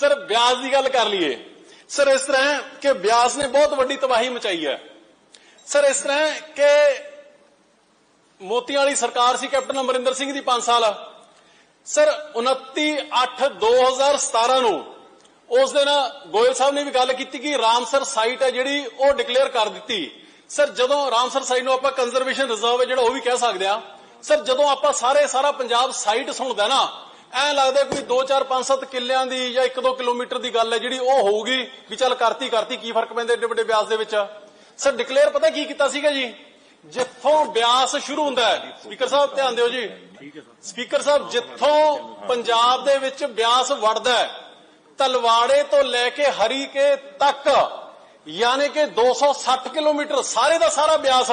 Sir, Beas ਦੀ ਗੱਲ ਕਰ ਲਈਏ। ਸਰ, ਇਸ ਤਰ੍ਹਾਂ ਕਿ ਬਿਆਸ ਨੇ ਬਹੁਤ ਵੱਡੀ ਤਬਾਹੀ ਮਚਾਈ ਹੈ। ਸਰ, ਇਸ ਤਰ੍ਹਾਂ ਕਿ ਮੋਤੀਆਂ ਵਾਲੀ ਸਰਕਾਰ ਸੀ, ਕੈਪਟਨ ਅਮਰਿੰਦਰ ਸਿੰਘ ਦੀ 5 ਸਾਲ। ਸਰ 29 8 2017 ਨੂੰ ਉਸ ਦਿਨ ਗੋਇਲ ਸਾਹਿਬ ਨੇ ਵੀ ਗੱਲ ਕੀਤੀ ਕਿ ਰਾਮਸਰ ਸਾਈਟ ਹੈ ਜਿਹੜੀ, ਉਹ ਡਿਕਲੇਅਰ ਕਰ ਦਿੱਤੀ। ਸਰ, ਜਦੋਂ ਰਾਮਸਰ ਸਾਈਟ ਨੂੰ ਆਪਾਂ ਕੰਜ਼ਰਵੇਸ਼ਨ ਰਿਜ਼ਰਵ ਹੈ ਜਿਹੜਾ, ਉਹ ਵੀ ਕਹਿ ਸਕਦੇ ਆ ਸਰ, ਜਦੋਂ ਆਪਾਂ ਸਾਰੇ ਸਾਰਾ ਪੰਜਾਬ ਸਾਈਟ ਸੁਣਦਾ ਨਾ ਐ ਲੱਗਦਾ ਕੋਈ 2 4 5 7 ਕਿੱਲਿਆਂ ਦੀ ਜਾਂ 1 2 ਕਿਲੋਮੀਟਰ ਦੀ ਗੱਲ ਹੈ ਜਿਹੜੀ ਉਹ ਹੋਊਗੀ ਵੀ ਚੱਲ ਕਰਤੀ ਕਰਤੀ ਕੀ ਫ਼ਰਕ ਪੈਂਦਾ ਏਡੇ ਵੱਡੇ ਬਿਆਸ ਦੇ ਵਿੱਚ? ਸਰ ਡਿਕਲੇਅਰ ਪਤਾ ਕੀ ਕੀਤਾ ਸੀਗਾ ਜੀ? ਜਿੱਥੋਂ ਬਿਆਸ ਸ਼ੁਰੂ ਹੁੰਦਾ ਹੈ, ਸਪੀਕਰ ਸਾਹਿਬ ਧਿਆਨ ਦਿਓ ਜੀ। ਸਪੀਕਰ ਸਾਹਿਬ, ਜਿੱਥੋਂ ਪੰਜਾਬ ਦੇ ਵਿੱਚ ਬਿਆਸ ਵੜਦਾ ਹੈ, ਤਲਵਾੜੇ ਤੋਂ ਲੈ ਕੇ ਹਰੀਕੇ ਤੱਕ, ਯਾਨੀ ਕਿ 260 ਕਿਲੋਮੀਟਰ ਸਾਰੇ ਦਾ ਸਾਰਾ ਬਿਆਸ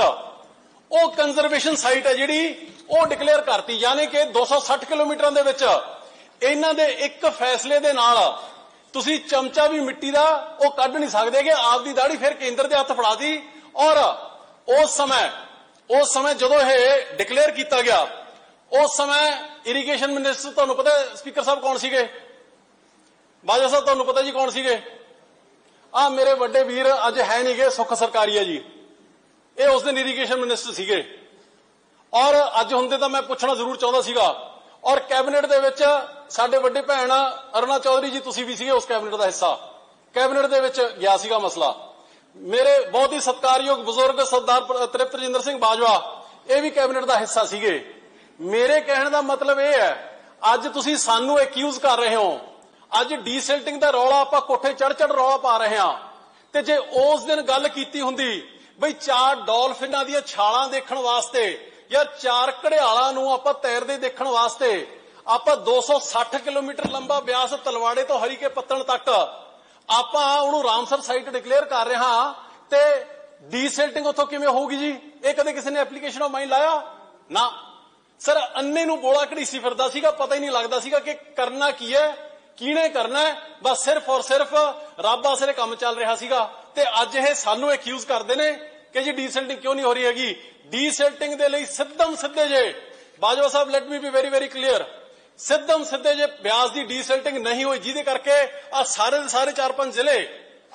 ਉਹ ਕੰਜ਼ਰਵੇਸ਼ਨ ਸਾਈਟ ਹੈ ਜਿਹੜੀ ਉਹ ਡਿਕਲੇਅਰ ਕਰਤੀ, ਯਾਨੀ ਕਿ 260 ਕਿਲੋਮੀਟਰਾਂ ਦੇ ਵਿੱਚ ਇਹਨਾਂ ਦੇ ਇੱਕ ਫੈਸਲੇ ਦੇ ਨਾਲ ਤੁਸੀਂ ਚਮਚਾ ਵੀ ਮਿੱਟੀ ਦਾ ਉਹ ਕੱਢ ਨਹੀਂ ਸਕਦੇ ਕਿ ਆਪਦੀ ਦਾੜੀ ਫਿਰ ਕੇਂਦਰ ਦੇ ਹੱਥ ਫੜਾ ਫੜਾਤੀ ਔਰ ਉਸ ਸਮੇਂ ਉਸ ਸਮੇਂ ਜਦੋਂ ਇਹ ਡਿਕਲੇਅਰ ਕੀਤਾ ਗਿਆ, ਉਸ ਸਮੇਂ ਇਰੀਗੇਸ਼ਨ ਮਿਨਿਸਟਰ ਤੁਹਾਨੂੰ ਪਤਾ ਸਪੀਕਰ ਸਾਹਿਬ ਕੌਣ ਸੀਗੇ? ਬਾਜਵਾ ਸਾਹਿਬ, ਤੁਹਾਨੂੰ ਪਤਾ ਜੀ ਕੌਣ ਸੀਗੇ? ਆ ਮੇਰੇ ਵੱਡੇ ਵੀਰ ਅੱਜ ਹੈ ਨਹੀਂਗੇ ਸੁੱਖ ਸਰਕਾਰੀ ਹੈ ਜੀ। ਇਹ ਉਸ ਦਿਨ ਇਰੀਗੇਸ਼ਨ ਮਿਨਿਸਟਰ ਸੀਗੇ। ਔਰ ਅੱਜ ਹੁੰਦੇ ਤਾਂ ਮੈਂ ਪੁੱਛਣਾ ਜ਼ਰੂਰ ਚਾਹੁੰਦਾ ਸੀਗਾ। ਔਰ ਕੈਬਨਿਟ ਦੇ ਵਿੱਚ ਸਾਡੇ ਵੱਡੇ ਭੈਣ ਅਰੁਣਾ ਚੌਧਰੀ ਜੀ ਤੁਸੀਂ ਵੀ ਸੀਗੇ ਉਸ ਕੈਬਨਿਟ ਦਾ ਹਿੱਸਾ। ਕੈਬਨਿਟ ਦੇ ਵਿੱਚ ਗਿਆ ਸੀਗਾ ਮਸਲਾ। ਮੇਰੇ ਬਹੁਤ ਹੀ ਸਤਿਕਾਰਯੋਗ ਬਜ਼ੁਰਗ ਸਰਦਾਰ ਤ੍ਰਿਪਤ ਰਜਿੰਦਰ ਸਿੰਘ ਬਾਜਵਾ, ਇਹ ਵੀ ਕੈਬਨਿਟ ਦਾ ਹਿੱਸਾ ਸੀਗੇ। ਮੇਰੇ ਕਹਿਣ ਦਾ ਮਤਲਬ ਇਹ ਹੈ, ਅੱਜ ਤੁਸੀਂ ਸਾਨੂੰ ਐਕਿਊਜ਼ ਕਰ ਰਹੇ ਹੋ। ਅੱਜ ਡੀਸਿਲਟਿੰਗ ਦਾ ਰੌਲਾ ਆਪਾਂ ਕੋਠੇ ਚੜ ਚੜ ਰੌਲਾ ਪਾ ਰਹੇ ਹਾਂ। ਤੇ ਜੇ ਉਸ ਦਿਨ ਗੱਲ ਕੀਤੀ ਹੁੰਦੀ ਬਈ ਚਾਰ ਡਾਲਫਿਨਾਂ ਦੀਆਂ ਛਾਲਾਂ ਦੇਖਣ ਵਾਸਤੇ ਜਾਂ ਚਾਰ ਘੜਿਆਲਾਂ ਨੂੰ ਆਪਾਂ ਤੈਰਦੇ ਦੇਖਣ ਵਾਸਤੇ, ਆਪਾਂ 260 ਕਿਲੋਮੀਟਰ ਲੰਬਾ ਬਿਆਸ ਤਲਵਾੜੇ ਤੋਂ ਹਰੀਕੇ ਪੱਤਣ ਤੱਕ ਆਪਾਂ ਉਹਨੂੰ ਰਾਮਸਰ ਸਾਈਟ ਡਿਕਲੇਅਰ ਕਰ ਰਹੇ ਹਾਂ ਤੇ ਡੀਸੈਲਟਿੰਗ ਉੱਥੋਂ ਕਿਵੇਂ ਹੋਊਗੀ ਜੀ? ਇਹ ਕਦੇ ਕਿਸੇ ਨੇ ਐਪਲੀਕੇਸ਼ਨ ਆਫ ਮਾਈਂਡ ਲਾਇਆ? ਨਾ। ਸਰ, ਅੰਨੇ ਨੂੰ ਬੋਲਾ ਘੜੀਸੀ ਫਿਰਦਾ ਸੀਗਾ, ਪਤਾ ਹੀ ਨਹੀਂ ਲੱਗਦਾ ਸੀਗਾ ਕਿ ਕਰਨਾ ਕੀ ਹੈ, ਕਿਹਨੇ ਕਰਨਾ ਹੈ, ਬਸ ਸਿਰਫ ਔਰ ਸਿਰਫ ਰੱਬ ਆਸਰੇ ਕੰਮ ਚੱਲ ਰਿਹਾ ਸੀਗਾ। ਤੇ ਅੱਜ ਇਹ ਸਾਨੂੰ ਐਕਿਊਜ਼ ਕਰਦੇ ਨੇ ਕਿ ਜੀ ਡੀਸੈਲਟਿੰਗ ਕਿਉਂ ਨਹੀਂ ਹੋ ਰਹੀ ਹੈਗੀ? ਡੀਸੈਲਟਿੰਗ ਦੇ ਲਈ ਸਿੱਧਮ ਸਿੱਧੇ ਜੇ। ਬਾਜਵਾ ਸਾਹਿਬ let me be very very clear ਸਿੱਧਮ ਸਿੱਧੇ ਜੇ ਬਿਆਸ ਦੀ ਡੀਸੈਲਟਿੰਗ ਨਹੀਂ ਹੋਈ, ਜਿਹਦੇ ਕਰਕੇ ਆ ਸਾਰੇ ਦੇ ਸਾਰੇ ਚਾਰ ਪੰਜ ਜ਼ਿਲ੍ਹੇ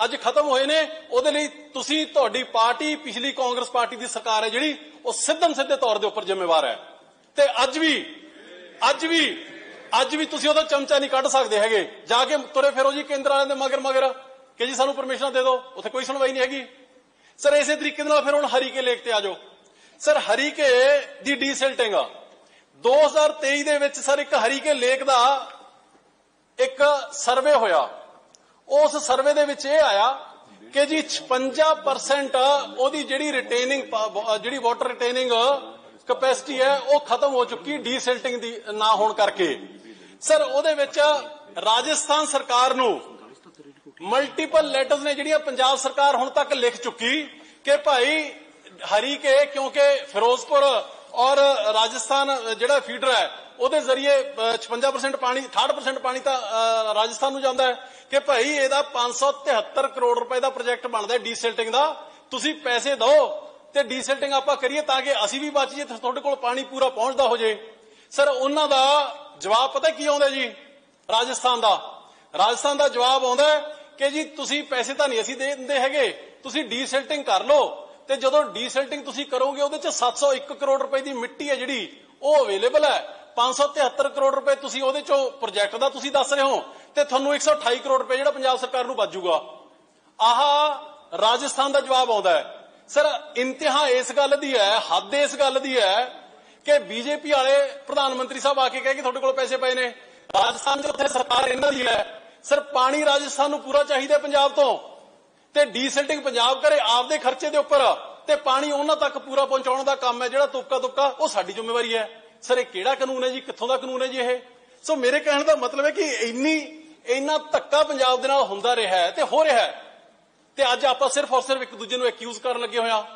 ਅੱਜ ਖਤਮ ਹੋਏ ਨੇ। ਉਹਦੇ ਲਈ ਤੁਸੀਂ ਤੁਹਾਡੀ ਪਾਰਟੀ, ਪਿਛਲੀ ਕਾਂਗਰਸ ਪਾਰਟੀ ਦੀ ਸਰਕਾਰ ਹੈ ਜਿਹੜੀ, ਉਹ ਸਿੱਧਮ ਸਿੱਧੇ ਤੌਰ ਦੇ ਉੱਪਰ ਜ਼ਿੰਮੇਵਾਰ ਹੈ। ਤੇ ਅੱਜ ਵੀ ਅੱਜ ਵੀ ਅੱਜ ਵੀ ਤੁਸੀਂ ਉਹਦਾ ਚਮਚਾ ਨਹੀਂ ਕੱਢ ਸਕਦੇ ਹੈਗੇ। ਜਾ ਕੇ ਤੁਰੇ ਫਿਰੋ ਜੀ ਕੇਂਦਰ ਵਾਲਿਆਂ ਦੇ ਮਗਰ ਮਗਰ ਕਿ ਜੀ ਸਾਨੂੰ ਪਰਮਿਸ਼ਨ ਦੇ ਦਿਓ, ਉੱਥੇ ਕੋਈ ਸੁਣਵਾਈ ਨਹੀਂ ਹੈਗੀ। ਸਰ, ਇਸੇ ਤਰੀਕੇ ਨਾਲ ਫਿਰ ਹੁਣ ਹਰੀਕੇ ਲੇਕ ਤੇ ਆ ਜਾਓ। ਸਰ, ਹਰੀਕੇ ਦੀ ਡੀਸੈਲਟਿੰਗ 2023 ਦੇ ਵਿੱਚ ਸਰ, ਇੱਕ ਹਰੀਕੇ ਲੇਕ ਦਾ ਇੱਕ ਸਰਵੇ ਹੋਇਆ। ਉਸ ਸਰਵੇ ਦੇ ਵਿੱਚ ਇਹ ਆਇਆ ਕਿ ਜੀ 56% ਉਹਦੀ ਜਿਹੜੀ ਰਿਟੇਨਿੰਗ ਜਿਹੜੀ ਵਾਟਰ ਰਿਟੇਨਿੰਗ ਕਪੈਸਿਟੀ ਹੈ, ਉਹ ਖਤਮ ਹੋ ਚੁੱਕੀ ਡੀਸੈਲਟਿੰਗ ਦੀ, ਨਾ ਹੋਣ ਕਰਕੇ। ਸਰ, ਉਹਦੇ ਵਿੱਚ ਰਾਜਸਥਾਨ ਸਰਕਾਰ ਨੂੰ ਮਲਟੀਪਲ ਲੈਟਰਸ ਨੇ ਜਿਹੜੀਆਂ ਪੰਜਾਬ ਸਰਕਾਰ ਹੁਣ ਤੱਕ ਲਿਖ ਚੁੱਕੀ ਕਿ ਭਾਈ ਹਰੀ ਕੇ ਕਿਉਂਕਿ ਫਿਰੋਜ਼ਪੁਰ ਔਰ ਰਾਜਸਥਾਨ ਜਿਹੜਾ ਫੀਡਰ ਹੈ, ਉਹਦੇ ਜ਼ਰੀਏ 56% ਪਾਣੀ 68% ਪਾਣੀ ਤਾਂ ਰਾਜਸਥਾਨ ਨੂੰ ਜਾਂਦਾ ਹੈ ਕਿ ਭਾਈ ਇਹਦਾ 573 ਕਰੋੜ ਰੁਪਏ ਦਾ ਪ੍ਰੋਜੈਕਟ ਬਣਦਾ ਡੀਸਿਲਟਿੰਗ ਦਾ। ਤੁਸੀਂ ਪੈਸੇ ਦਿਓ ਤੇ ਡੀਸਿਲਟਿੰਗ ਆਪਾਂ ਕਰੀਏ ਤਾਂ ਕਿ ਅਸੀਂ ਵੀ ਬਚ ਜਾਈਏ ਤੁਹਾਡੇ ਕੋਲ ਪਾਣੀ ਪੂਰਾ ਪਹੁੰਚਦਾ ਹੋ ਜੇ। ਸਰ ਉਹਨਾਂ ਦਾ ਜਵਾਬ ਪਤਾ ਕੀ ਆਉਂਦਾ ਜੀ? ਰਾਜਸਥਾਨ ਦਾ। ਰਾਜਸਥਾਨ ਦਾ ਜਵਾਬ ਆਉਂਦਾ ਕਿ ਜੀ ਤੁਸੀਂ ਪੈਸੇ ਤਾਂ ਨਹੀਂ ਅਸੀਂ ਦੇ ਦਿੰਦੇ ਹੈਗੇ, ਤੁਸੀਂ ਡੀਸੈਲਟਿੰਗ ਕਰ ਲਓ। ਤੇ ਜਦੋਂ ਡੀਸੈਲਟਿੰਗ ਤੁਸੀਂ ਕਰੋਗੇ, ਉਹਦੇ ਚ 701 ਕਰੋੜ ਰੁਪਏ ਦੀ ਮਿੱਟੀ ਹੈ ਜਿਹੜੀ, ਉਹ ਅਵੇਲੇਬਲ ਹੈ। 573 ਕਰੋੜ ਰੁਪਏ ਤੁਸੀਂ ਉਹਦੇ ਚੋਂ ਪ੍ਰੋਜੈਕਟ ਦਾ ਤੁਸੀਂ ਦੱਸ ਰਹੇ ਹੋ, ਤੇ ਤੁਹਾਨੂੰ 128 ਕਰੋੜ ਰੁਪਏ ਜਿਹੜਾ ਪੰਜਾਬ ਸਰਕਾਰ ਨੂੰ ਬਚੂਗਾ ਆਹ ਰਾਜਸਥਾਨ ਦਾ ਜਵਾਬ ਆਉਂਦਾ ਹੈ। ਸਰ, ਇੰਤਹਾ ਇਸ ਗੱਲ ਦੀ ਹੈ, ਹੱਦ ਇਸ ਗੱਲ ਦੀ ਹੈ ਕਿ ਬੀਜੇਪੀ ਵਾਲੇ ਪ੍ਰਧਾਨ ਮੰਤਰੀ ਸਾਹਿਬ ਆ ਕੇ ਕਹੇ ਕਿ ਤੁਹਾਡੇ ਕੋਲ ਪੈਸੇ ਪਏ ਨੇ। ਰਾਜਸਥਾਨ ਦੇ ਉੱਥੇ ਸਰਕਾਰ ਇਹਨਾਂ ਦੀ ਹੈ। ਸਰ ਪਾਣੀ ਰਾਜਸਥਾਨ ਨੂੰ ਪੂਰਾ ਚਾਹੀਦਾ ਪੰਜਾਬ ਤੋਂ। ਤੇ ਡੀਸੈਲਟਿੰਗ ਪੰਜਾਬ ਕਰੇ ਆਪਦੇ ਖਰਚੇ ਦੇ ਉੱਪਰ। ਤੇ ਪਾਣੀ ਉਹਨਾਂ ਤੱਕ ਪੂਰਾ ਪਹੁੰਚਾਉਣ ਦਾ ਕੰਮ ਹੈ ਜਿਹੜਾ ਤੁਪਕਾ ਤੁਪਕਾ, ਉਹ ਸਾਡੀ ਜ਼ਿੰਮੇਵਾਰੀ ਹੈ। ਸਰ, ਇਹ ਕਿਹੜਾ ਕਾਨੂੰਨ ਹੈ ਜੀ? ਕਿੱਥੋਂ ਦਾ ਕਾਨੂੰਨ ਹੈ ਜੀ ਇਹ? ਸੋ ਮੇਰੇ ਕਹਿਣ ਦਾ ਮਤਲਬ ਹੈ ਕਿ ਇੰਨੀ, ਇੰਨਾ ਧੱਕਾ ਪੰਜਾਬ ਦੇ ਨਾਲ ਹੁੰਦਾ ਰਿਹਾ ਹੈ ਤੇ ਹੋ ਰਿਹਾ ਹੈ। ਤੇ ਅੱਜ ਆਪਾਂ ਸਿਰਫ ਔਰ ਸਿਰਫ ਇੱਕ ਦੂਜੇ ਨੂੰ ਐਕਿਊਜ਼ ਕਰਨ ਲੱਗੇ ਹੋਇਆ